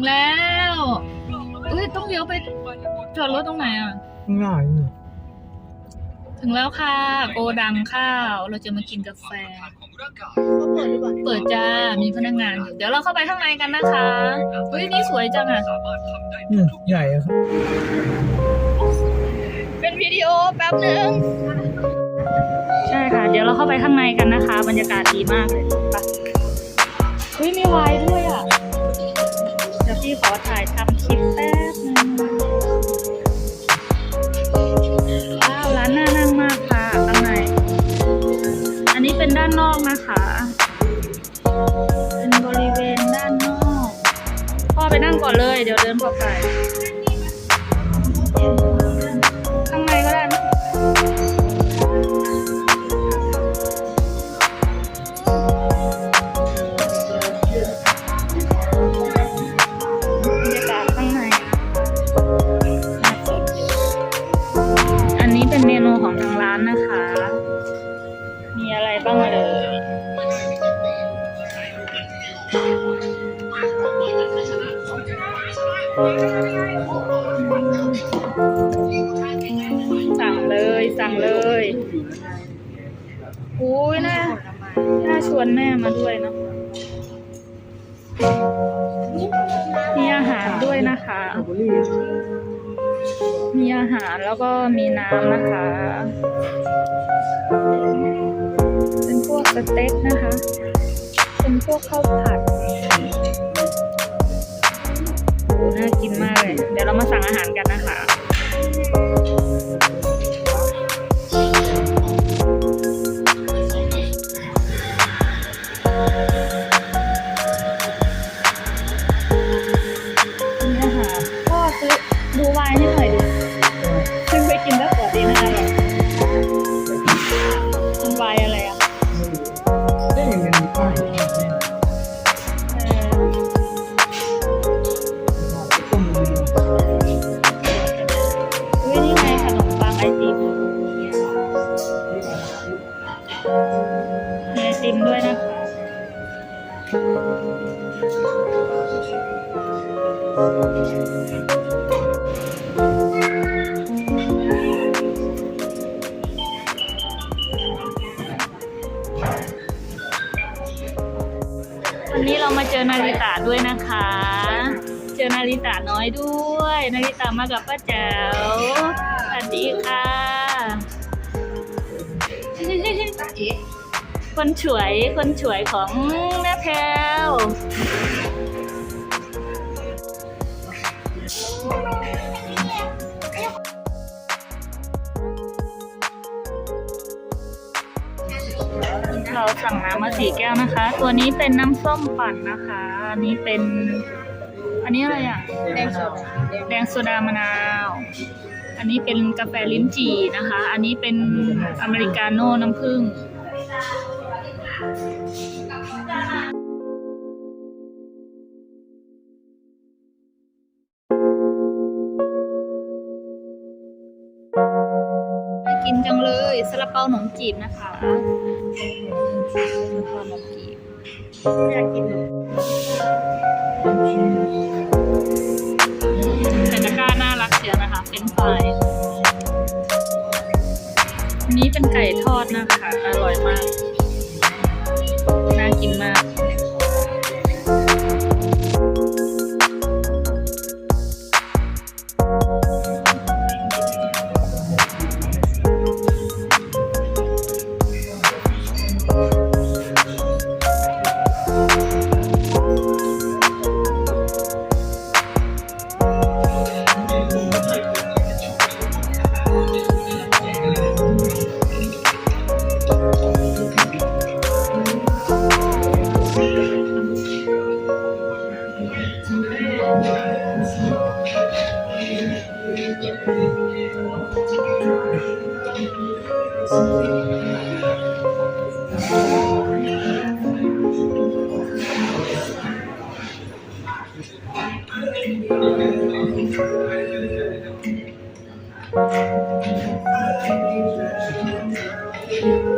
งแล้วเอ้ยต้องเลี้ยวไปจอดรถตรงไหนอะง่ายเนี่ยถึงแล้วค่ะ โกดังข้าว เราจะมากินกาแฟเขาเปิดหรือเปล่าเปิดจ้า มีพนักงานอยู่ เดี๋ยวเราเข้าไปข้างในกันนะคะเฮ้ยนี่สวยจังอะอืมใหญ่อะครับ เป็นวิดีโอแป๊บหนึ่งใช่ค่ะ เดี๋ยวเราเข้าไปข้างในกันนะคะ บรรยากาศดีมากเลยไปเฮ้ยมีไวน์ด้วยอะเดี๋ยว พี่ขอถ่ายทำคลิปแป๊บหนึงว้าวร้านน่านั่งมากค่ะข้างใน อันนี้เป็นด้านนอกนะคะ เป็นบริเวณด้านนอก พ่อไปนั่งก่อนเลย เดี๋ยวเดินเข้าไป สั่งเลยสั่งเลยอุ้ยน่าน่าชวนแม่มาด้วยเนอะมีอาหารด้วยนะคะ มีอาหารแล้วก็มีน้ำนะคะ เป็นพวกสเต็กนะคะ เป็นพวกข้าวผัด น่ากินมากเลย เดี๋ยวเรามาสั่งอาหารกันนะคะ ด้วยนะคะ เจอนาริตะน้อยด้วย นาริตะมากับป้าแจ๋วสวัสดีค่ะคนฉวยคนฉวยของแม่แพลวเราสั่งน้ำมาสี่แก้วนะคะ ตัวนี้เป็นน้ำส้มปั่นนะคะ อันนี้เป็น อันนี้อะไรอะ แดงสดแดงโซดามะนาว อันนี้เป็นกาแฟลิ้นจี่นะคะ อันนี้เป็นอเมริกาโน่น้ำผึ้งน่ากินจังเลยซาลาเปาหนมจีบนะคะซาลาเปาหนมจีบอยากกิน แต่ตะกร้าน่ารักเชียวนะคะ เป็นไฟรายอันนี้เป็นไก่ทอดนะคะ อร่อยมาก น่ากินมาก เ